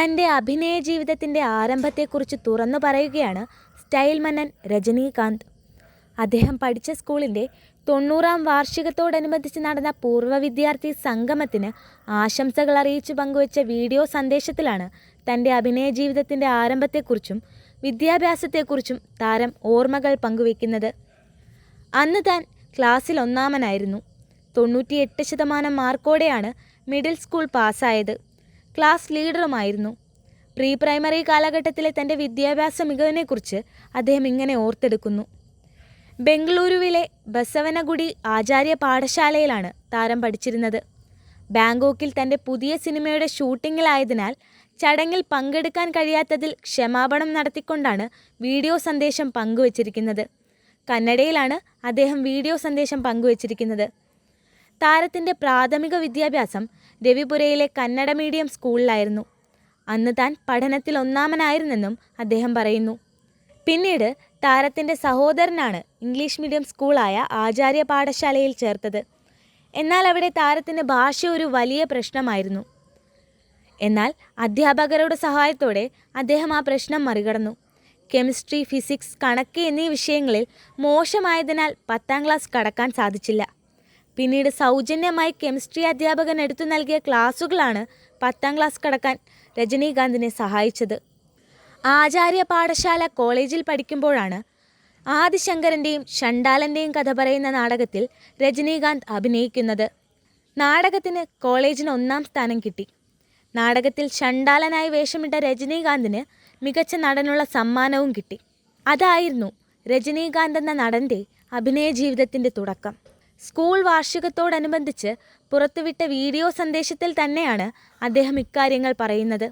തന്റെ അഭിനയ ജീവിതത്തിന്റെ ആരംഭത്തെക്കുറിച്ച് തുറന്നു പറയുകയാണ് സ്റ്റൈൽ മന്നൻ രജനീകാന്ത്. അദ്ദേഹം പഠിച്ച സ്കൂളിന്റെ തൊണ്ണൂറാം വാർഷികത്തോടനുബന്ധിച്ച് നടന്ന പൂർവ വിദ്യാർത്ഥി സംഗമത്തിന് ആശംസകൾ അറിയിച്ചു പങ്കുവച്ച വീഡിയോ സന്ദേശത്തിലാണ് തന്റെ അഭിനയ ജീവിതത്തിന്റെ ആരംഭത്തെക്കുറിച്ചും വിദ്യാഭ്യാസത്തെക്കുറിച്ചും താരം ഓർമ്മകൾ പങ്കുവയ്ക്കുന്നത്. അന്ന് താൻ ക്ലാസ്സിൽ ഒന്നാമനായിരുന്നു. തൊണ്ണൂറ്റിയെട്ട് ശതമാനം മാർക്കോടെയാണ് മിഡിൽ സ്കൂൾ പാസ്സായത്. ക്ലാസ് ലീഡറുമായിരുന്നു. പ്രീ പ്രൈമറി കാലഘട്ടത്തിലെ തന്റെ വിദ്യാഭ്യാസ മികവിനെക്കുറിച്ച് അദ്ദേഹം ഇങ്ങനെ ഓർത്തെടുക്കുന്നു. ബംഗളൂരുവിലെ ബസവനഗുഡി ആചാര്യ പാഠശാലയിലാണ് താരം പഠിച്ചിരുന്നത്. ബാങ്കോക്കിൽ തന്റെ പുതിയ സിനിമയുടെ ഷൂട്ടിങ്ങിലായതിനാൽ ചടങ്ങിൽ പങ്കെടുക്കാൻ കഴിയാത്തതിൽ ക്ഷമാപണം നടത്തിക്കൊണ്ടാണ് വീഡിയോ സന്ദേശം പങ്കുവച്ചിരിക്കുന്നത്. കന്നഡയിലാണ് അദ്ദേഹം വീഡിയോ സന്ദേശം പങ്കുവച്ചിരിക്കുന്നത്. താരത്തിന്റെ പ്രാഥമിക വിദ്യാഭ്യാസം രവിപുരയിലെ കന്നഡ മീഡിയം സ്കൂളിലായിരുന്നു. അന്ന് താൻ പഠനത്തിൽ ഒന്നാമനായിരുന്നെന്നും അദ്ദേഹം പറയുന്നു. പിന്നീട് താരത്തിന്റെ സഹോദരനാണ് ഇംഗ്ലീഷ് മീഡിയം സ്കൂളായ ആചാര്യ പാഠശാലയിൽ ചേർത്തത്. എന്നാൽ അവിടെ താരത്തിന് ഭാഷ ഒരു വലിയ പ്രശ്നമായിരുന്നു. എന്നാൽ അധ്യാപകരുടെ സഹായത്തോടെ അദ്ദേഹം ആ പ്രശ്നം മറികടന്നു. കെമിസ്ട്രി ഫിസിക്സ് കണക്ക് എന്നീ വിഷയങ്ങളിൽ മോശമായതിനാൽ പത്താം ക്ലാസ് കടക്കാൻ സാധിച്ചില്ല. പിന്നീട് സൗജന്യമായി കെമിസ്ട്രി അധ്യാപകൻ എടുത്തു നൽകിയ ക്ലാസുകളാണ് പത്താം ക്ലാസ് കടക്കാൻ രജനീകാന്തിനെ സഹായിച്ചത്. ആചാര്യ പാഠശാല കോളേജിൽ പഠിക്കുമ്പോഴാണ് ആദിശങ്കരന്റെയും ഷണ്ടാലന്റെയും കഥ പറയുന്ന നാടകത്തിൽ രജനീകാന്ത് അഭിനയിക്കുന്നത്. നാടകത്തിന് കോളേജിന് ഒന്നാം സ്ഥാനം കിട്ടി. നാടകത്തിൽ ഷണ്ടാലനായി വേഷമിട്ട രജനീകാന്തിന് മികച്ച നടനുള്ള സമ്മാനവും കിട്ടി. അതായിരുന്നു രജനീകാന്ത് എന്ന നടന്റെ അഭിനയ ജീവിതത്തിന്റെ തുടക്കം. സ്കൂൾ വാർഷികത്തോടനുബന്ധിച്ച് പുറത്തുവിട്ട വീഡിയോ സന്ദേശത്തിൽ തന്നെയാണ് അദ്ദേഹം ഇക്കാര്യങ്ങൾ പറയുന്നത്.